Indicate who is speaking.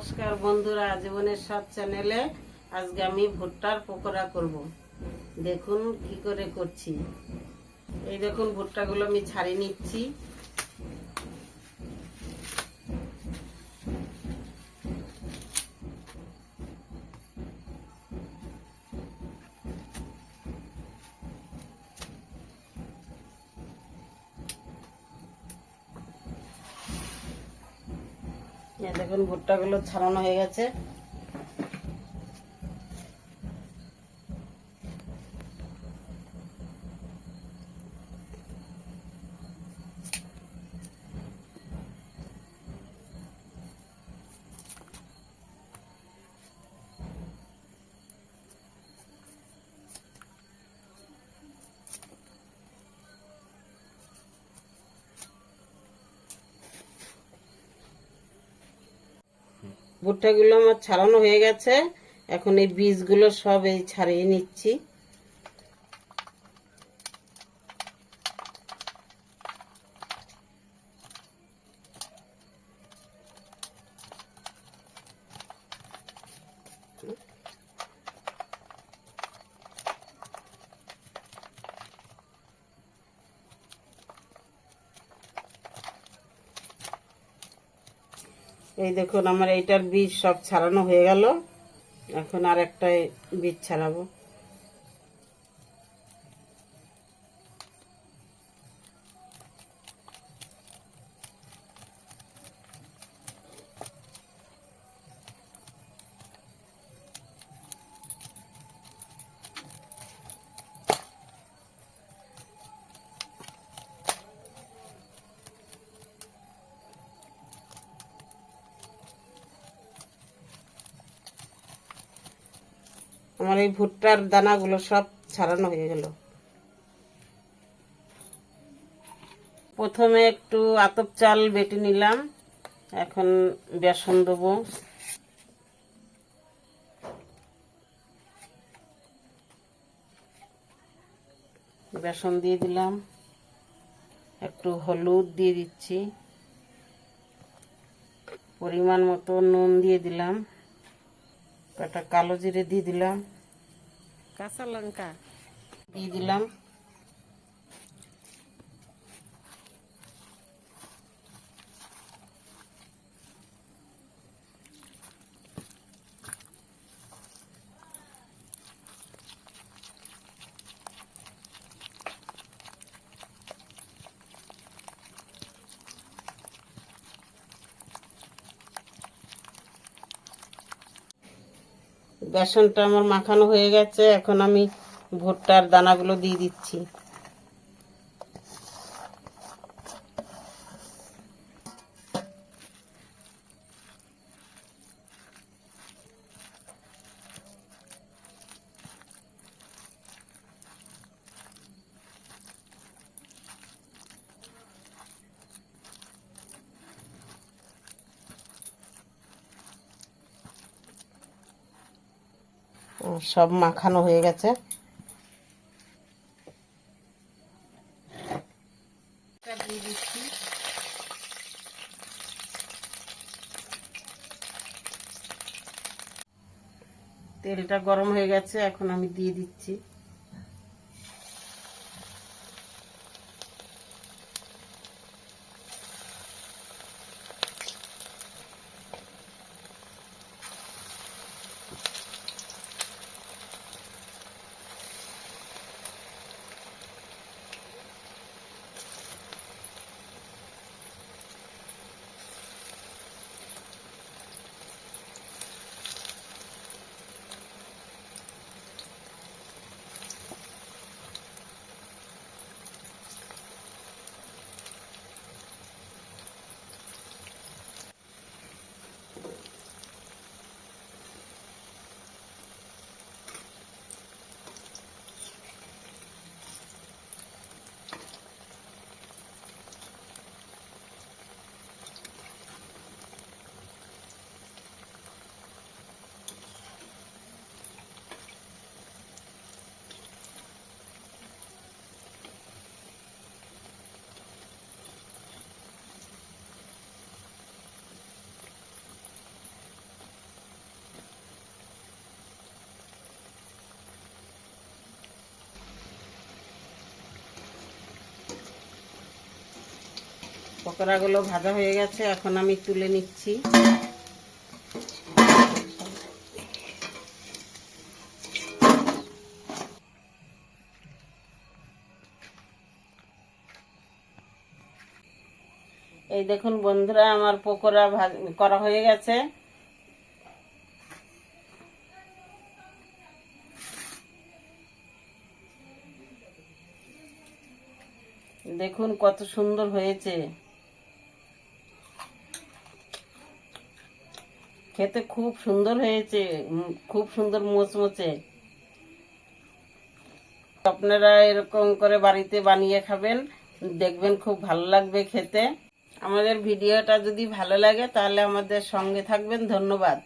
Speaker 1: নমস্কার বন্ধুরা আজীবনের স্বাদ চ্যানেলে আজকে আমি ভুট্টার পকোড়া করব। দেখুন কি করে করছি। এই দেখুন, ভুট্টাগুলো আমি ছাড়িয়ে নিচ্ছি। দেখুন ভুট্টাগুলো ছাড়ানো হয়ে গেছে। ভুট্টাগুলো আমার ছাড়ানো হয়ে গেছে। এখন এই বীজগুলো সব এই ছাড়িয়ে নিচ্ছি। এই দেখুন আমার এইটার বীজ সব ছাড়ানো হয়ে গেল। এখন আর একটাই বীজ ছাড়াবো। আমার এই ভুট্টার দানাগুলো সব ছাড়ানো হয়ে গেল। প্রথমে একটু আতপ চাল বেটে নিলাম। এখন বেসন দেবো। বেসন দিয়ে দিলাম। একটু হলুদ দিয়ে দিচ্ছি। পরিমাণ মতো নুন দিয়ে দিলাম। একটা কালো জিরে দিয়ে দিলাম। কাঁচা লঙ্কা দিয়ে দিলাম। বেসনটা আমার মাখানো হয়ে গেছে এখন আমি ভুট্টার দানাগুলো দিয়ে দিচ্ছি। সব মাখানো হয়ে গেছে। তেলটা গরম হয়ে গেছে এখন আমি দিয়ে দিচ্ছি। পকোড়াগুলো ভাজা হয়ে গেছে, এখন আমি তুলে নিচ্ছি। এই দেখুন বন্ধুরা, আমার পকোড়া করা হয়ে গেছে। দেখুন কত সুন্দর হয়েছে। খেতে খুব সুন্দর হয়েছে খুব সুন্দর মোচমোচে। আপনারা এরকম করে বাড়িতে বানিয়ে খাবেন, দেখবেন খুব ভালো লাগবে খেতে। আমাদের ভিডিওটা যদি ভালো লাগে, তাহলে আমাদের সঙ্গে থাকবেন। ধন্যবাদ।